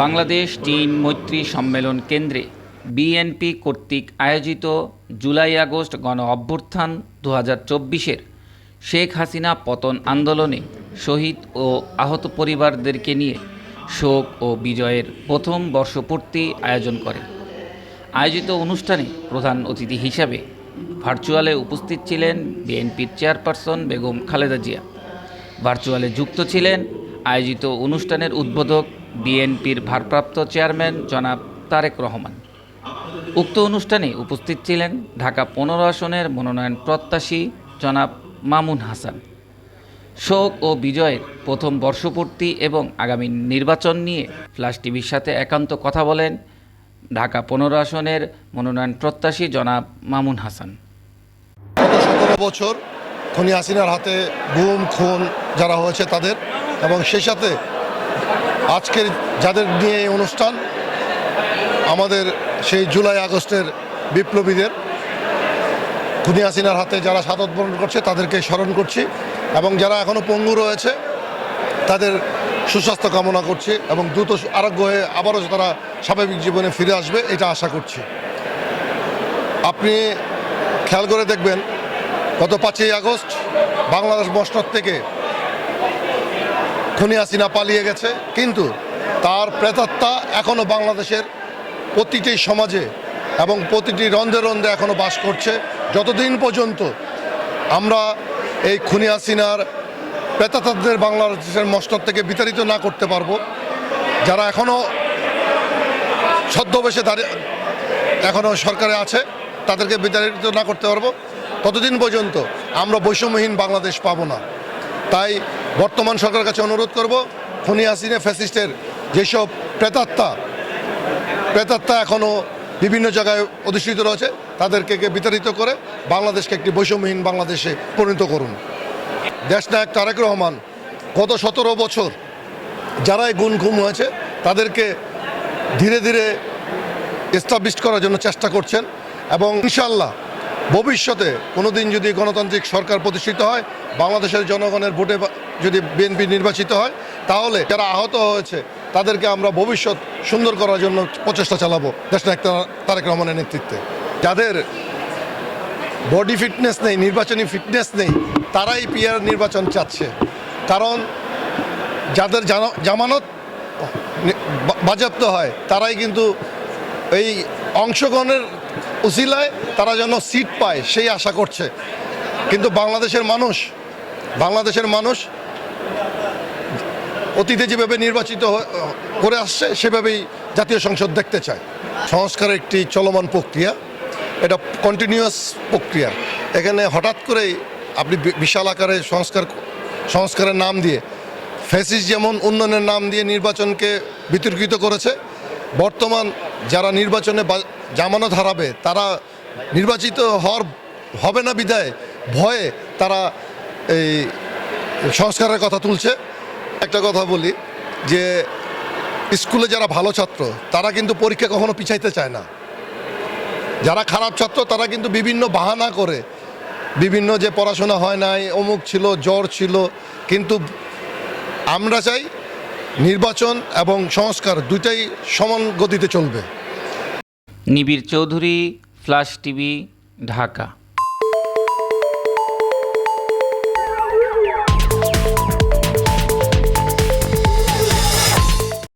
বাংলাদেশ চীন মৈত্রী সম্মেলন কেন্দ্রে বিএনপি কর্তৃক আয়োজিত জুলাই আগস্ট গণ অভ্যুত্থান দু হাজার চব্বিশের শেখ হাসিনা পতন আন্দোলনে শহীদ ও আহত পরিবারদেরকে নিয়ে শোক ও বিজয়ের প্রথম বর্ষপূর্তি আয়োজন করে। আয়োজিত অনুষ্ঠানে প্রধান অতিথি হিসাবে ভার্চুয়ালে উপস্থিত ছিলেন বিএনপির চেয়ারপারসন বেগম খালেদা জিয়া। ভার্চুয়ালে যুক্ত ছিলেন আয়োজিত অনুষ্ঠানের উদ্বোধক বিএনপির ভারপ্রাপ্ত চেয়ারম্যান জনাব তারেক রহমান। উক্ত অনুষ্ঠানে উপস্থিত ছিলেন ঢাকা পনেরো আসনের মনোনয়ন প্রত্যাশী জনাব মামুন হাসান। শোক ও বিজয়ের প্রথম বর্ষপূর্তি এবং আগামী নির্বাচন নিয়ে ফ্লাশ টিভির সাথে একান্ত কথা বলেন ঢাকা পনেরো আসনের মনোনয়ন প্রত্যাশী জনাব মামুন হাসান। সতেরো বছর খনি হাসিনার হাতে গুম, খুন যারা হয়েছে তাদের এবং সেই সাথে আজকের যাদের নিয়ে এই অনুষ্ঠান, আমাদের সেই জুলাই আগস্টের বিপ্লবীদের, খুনি হাসিনার হাতে যারা সাদত করছে, তাদেরকে স্মরণ করছি এবং যারা এখনও পঙ্গু রয়েছে, তাদের সুস্বাস্থ্য কামনা করছি এবং দ্রুত আরোগ্য হয়ে আবারও তারা স্বাভাবিক জীবনে ফিরে আসবে, এটা আশা করছি। আপনি খেয়াল করে দেখবেন, গত পাঁচই আগস্ট বাংলাদেশ মসনদ থেকে খুনি হাসিনা পালিয়ে গেছে, কিন্তু তার প্রেতাত্মা এখনও বাংলাদেশের প্রতিটি সমাজে এবং প্রতিটি রন্ধে রন্ধে এখনও বাস করছে। যতদিন পর্যন্ত আমরা এই খুনি হাসিনার প্রেতাত্মাদের বাংলাদেশের মসনদ থেকে বিতাড়িত না করতে পারব, যারা এখনও ছদ্মবেশে দাঁড়িয়ে এখনও সরকারে আছে, তাদেরকে বিতাড়িত না করতে পারব। ততদিন পর্যন্ত আমরা বৈষম্যহীন বাংলাদেশ পাবো না। তাই বর্তমান সরকারের কাছে অনুরোধ করব, খনি হাসিনা ফ্যাসিস্টের যেসব প্রেতাত্মা প্রেতাত্মা এখনও বিভিন্ন জায়গায় অধিষ্ঠিত রয়েছে, তাদেরকে বিতাড়িত করে বাংলাদেশকে একটি বৈষম্যহীন বাংলাদেশে পরিণত করুন। দেশনায়ক তারেক রহমান গত সতেরো বছর যারাই গুণ ঘুম হয়েছে, তাদেরকে ধীরে ধীরে এস্টাবলিশ করার জন্য চেষ্টা করছেন এবং ইনশাল্লাহ ভবিষ্যতে কোনো দিন যদি গণতান্ত্রিক সরকার প্রতিষ্ঠিত হয়, বাংলাদেশের জনগণের ভোটে যদি বিএনপি নির্বাচিত হয়, তাহলে যারা আহত হয়েছে, তাদেরকে আমরা ভবিষ্যৎ সুন্দর করার জন্য প্রচেষ্টা চালাবো। দেশনায়ক তারেক রহমানের নেতৃত্বে। যাদের বডি ফিটনেস নেই, নির্বাচনী ফিটনেস নেই, তারাই পিয়ার নির্বাচন চাচ্ছে। কারণ যাদের জামানত নি- বা- বাজেয়াপ্ত হয়, তারাই কিন্তু এই অংশগ্রহণের উসিলায় তারা যেন সিট পায়, সেই আশা করছে। কিন্তু বাংলাদেশের মানুষ বাংলাদেশের মানুষ অতীতে যেভাবে নির্বাচিত করে আসছে, সেভাবেই জাতীয় সংসদ দেখতে চায়। সংস্কার একটি চলমান প্রক্রিয়া, এটা কন্টিনিউয়াস প্রক্রিয়া। এখানে হঠাৎ করেই আপনি বিশাল আকারে সংস্কার সংস্কারের নাম দিয়ে ফেসিস যেমন উন্নয়নের নাম দিয়ে নির্বাচনকে বিতর্কিত করেছে, বর্তমান যারা নির্বাচনে জামানত হারাবে, তারা নির্বাচিত হওয়ার হবে না বিদায়, ভয়ে তারা এই সংস্কারের কথা তুলছে। একটা কথা বলি যে, স্কুলে যারা ভালো ছাত্র, তারা কিন্তু পরীক্ষা কখনো পিছাইতে চায় না। যারা খারাপ ছাত্র, তারা কিন্তু বিভিন্ন বাহানা করে। বিভিন্ন যে পড়াশোনা হয় নাই, অমুক ছিল, জ্বর ছিল, কিন্তু আমরা চাই নির্বাচন এবং সংস্কার দুইটাই সমান গতিতে চলবে। নিবিড় চৌধুরী ফ্লাশ টিভি ঢাকা